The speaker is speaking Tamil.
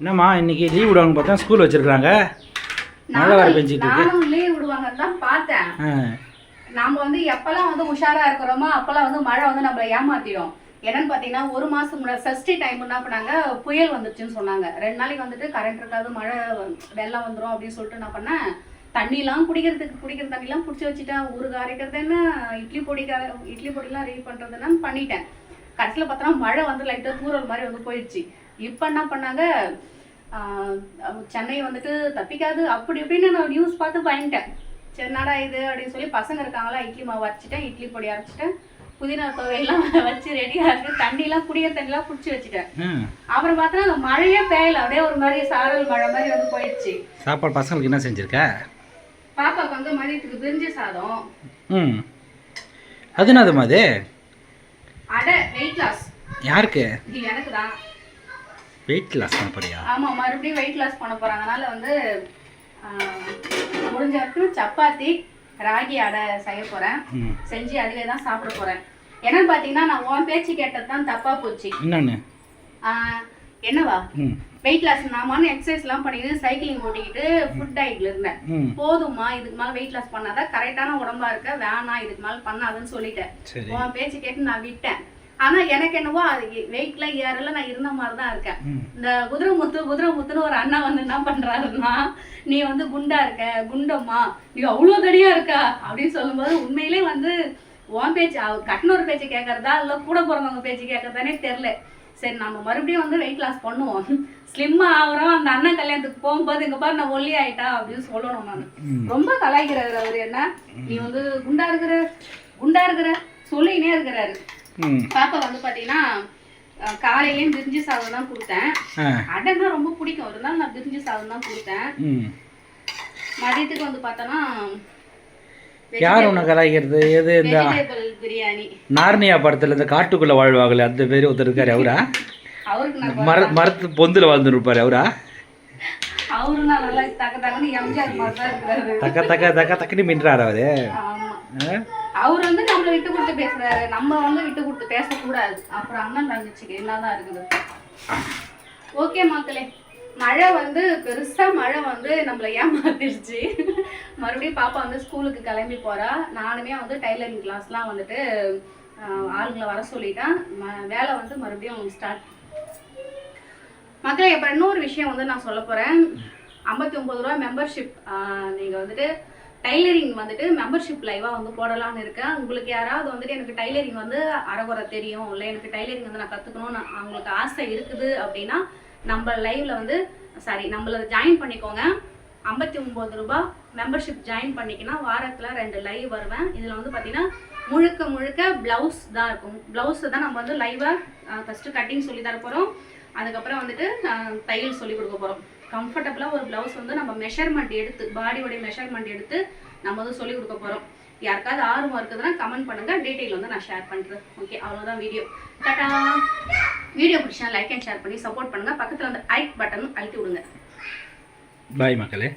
என்னம்மா இன்னைக்கு லீவ் விடுவாங்க பார்த்தா ஸ்கூல் வச்சிருக்காங்க மழை நானும் பெஞ்சிட்டு இருக்கு. நானும் லீவ் விடுவாங்கன்னு தான் பார்த்தேன். நாம வந்து எப்பெல்லாம் வந்து உஷாரா இருக்கிறோமோ அப்பெல்லாம் வந்து மழை வந்து நம்மள ஏமாத்திடும். என்னன்னு பாத்தீங்கன்னா ஒரு மாசம் முன்னாடி சஷ்டி டைம் என்ன பண்ணாங்க புயல் வந்துருச்சுன்னு சொன்னாங்க. ரெண்டு நாளைக்கு வந்துட்டு கரண்ட் இருக்காது மழை வெள்ளம் வந்துரும் அப்படின்னு சொல்லிட்டு என்ன பண்ணேன். தண்ணிலாம் குடிக்கிறதுக்கு குடிக்கிற தண்ணிலாம் பிடிச்சி வச்சுட்டேன். ஊறுகாய் அரைக்கிறது என்ன இட்லி பொடி இட்லி பொடிலாம் ரெடி பண்றதுன்னா பண்ணிட்டேன். கடைசியில் பார்த்தோன்னா மழை வந்து லைட்டாக தூரல் மாதிரி வந்து போயிடுச்சு. இப்போ என்ன பண்ணாங்க? சென்னை வந்துட்டு தப்பிக்காது. அப்படி இப்படின்னு நான் நியூஸ் பார்த்து பயந்துட்டேன். சரி இது அப்படின்னு சொல்லி பசங்க இருக்காங்களா இட்லி மாவு அரைச்சிட்டேன் இட்லி பொடி அரைச்சிட்டேன். புதினா துவையெல்லாம் வச்சு ரெடியாக இருக்கு. தண்ணிலாம் குடிக்கிற தண்ணிலாம் பிடிச்சி வச்சுட்டேன். அப்புறம் பார்த்தா அந்த மழையே பெய்யல. அப்படியே ஒரு மாதிரி சாரல் மழை மாதிரி வந்து போயிடுச்சு. சாப்பாடு பசங்களுக்கு என்ன செஞ்சுருக்க? பாப்பாவுக்கு வந்து மதியத்துக்கு பிரிஞ்சு சாதம். ம். அது என்னதும்மா அது? அடை வெயிட் லாஸ் யாருக்கு? எனக்கு தான் வெயிட் லாஸ் பண்ண போறியா? ஆமா மறுபடியும் வெயிட் லாஸ் பண்ண போறாங்க. அதனால வந்து முடிஞ்ச வரைக்கும் சப்பாத்தி ராகி அடை செய்ய போறேன். ம். செஞ்சு அதுவே தான் சாப்பிட போறேன். என்னன்னு பாத்தீங்கன்னா நான் உன் பேச்சு கேட்டது தான் தப்பா போச்சு. என்னன்னு? என்னவா? வெயிட் லாஸ் நாமான எக்ஸசைஸ்லாம் பண்ணிட்டு சைக்கிளிங் ஓட்டிக்கிட்டு ஃபுட் டயட்ல இருந்தேன். போதுமா இதுக்கு மேல வெயிட் லாஸ் பண்ணாதான் கரெக்டான உடம்பா இருக்க வேணாம் இதுக்கு மேல பண்ணாதுன்னு சொல்லிட்டேன். உன் பேச்சு கேட்டு நான் விட்டேன். ஆனா எனக்கு என்னவோ அது வெயிட்ல ஏறல நான் இருந்த மாதிரி தான் இருக்கேன் இந்த குதிரை முத்து குதிரை முத்துன்னு ஒரு அண்ணா வந்து என்ன பண்றாருன்னா நீ வந்து குண்டா இருக்க குண்டம்மா நீ அவ்வளோ தடியா இருக்கா அப்படின்னு சொல்லும்போது உண்மையிலே வந்து உன் பேச்சு அவ கட்டின ஒரு பேச்சு கேட்கறதா இல்ல கூட பிறந்தவங்க பேச்சு கேட்கறதானே தெரில சரி நம்ம மறுபடியும் வந்து வெயிட் லாஸ் பண்ணுவோம். ஸ்லிம்மா ஆகுறோம் அந்த அண்ணன் கல்யாணத்துக்கு போகும்போது இங்க பாரு நான் ஒல்லி ஆயிட்டா அப்படின்னு சொல்லணும் நான். ரொம்ப கலாய்க்கிறாரு அவர் என்ன. நீ வந்து குண்டா இருக்கிற குண்டா இருக்கிற சொல்லினே இருக்கிறாரு. பாப்பா வந்து பாத்தீங்கன்னா காலையிலயும் பிரிஞ்சி சாதம் தான் கொடுத்தேன். ஆ. அடைன்னா ரொம்ப பிடிக்கும். ஒரு நாள் நான் பிரிஞ்சி சாதம் தான் கொடுத்தேன். ம். மதியத்துக்கு வந்து பார்த்தோன்னா யார் உன்னை கலாய்க்கிறது? எது இந்த நார்னியா படத்தில் இந்த காட்டுக்குள்ளே வாழ்வாங்களே அந்த பேர் ஒருத்தர் இருக்காரு அவரா? மர மரத்து பொந்தில் வாழ்ந்துருப்பாரு அவரா? தக்க தக்க தக்க தக்க தக்கன்னு மின்றாரு அவரு? அவர் வந்து நம்மளை விட்டு கொடுத்து பேசுறாரு. நம்ம வந்து விட்டு கொடுத்து பேசக்கூடாது. அப்புறம் அண்ணன் தங்கச்சிக்கு என்னதான் இருக்குது? ஓகே மக்களே மழை வந்து பெருசா மழை வந்து நம்மளை ஏமாத்திருச்சு. மறுபடியும் பாப்பா வந்து ஸ்கூலுக்கு கிளம்பி போறா. நானுமே வந்து டைலரிங் கிளாஸ்லாம் வந்துட்டு ஆளுங்களை வர சொல்லிட்டேன். ம- வேலை வந்து மறுபடியும் ஸ்டார்ட் மக்களே இப்போ இன்னொரு விஷயம் வந்து நான் சொல்ல போகிறேன் ஐம்பத்தி ஒம்பது ரூபா மெம்பர்ஷிப் நீங்கள் வந்துட்டு டைலரிங் வந்துட்டு மெம்பர்ஷிப் லைவாக வந்து போடலாம்னு இருக்கேன். உங்களுக்கு யாராவது வந்துட்டு எனக்கு டைலரிங் வந்து அறகுறை தெரியும் இல்லை எனக்கு டைலரிங் வந்து நான் கற்றுக்கணும்னு அவங்களுக்கு ஆசை இருக்குது அப்படின்னா நம்ம லைவ்ல வந்து சாரி நம்மள ஜாயின் பண்ணிக்கோங்க. ஐம்பத்தி ஒம்பது ரூபா மெம்பர்ஷிப் ஜாயின் பண்ணிக்கினா வாரத்தில் ரெண்டு லைவ் வருவேன். இதில் வந்து பார்த்தீங்கன்னா முழுக்க முழுக்க ப்ளவுஸ் தான் இருக்கும். ப்ளவுஸை தான் நம்ம வந்து லைவாக ஃபஸ்ட்டு கட்டிங் சொல்லி தர போகிறோம் அதுக்கப்புறம் வந்துட்டு தையல் சொல்லி கொடுக்க போகிறோம் கம்ஃபர்டபுளாக ஒரு ப்ளவுஸ் வந்து நம்ம மெஷர்மெண்ட் எடுத்து பாடியோடைய மெஷர்மெண்ட் எடுத்து நம்ம வந்து சொல்லிக் கொடுக்க போகிறோம் யாருக்காவது ஆர்வம் இருக்குதுன்னா கமெண்ட் பண்ணுங்கள் டீட்டெயில் வந்து நான் ஷேர் பண்ணுறேன் ஓகே அவ்வளோதான் வீடியோ டாடா வீடியோ பிடிச்சா லைக் அண்ட் ஷேர் பண்ணி சப்போர்ட் பண்ணுங்கள் பக்கத்தில் வந்து ஐக் பட்டன் அழுத்தி விடுங்க. பாய் மக்களே.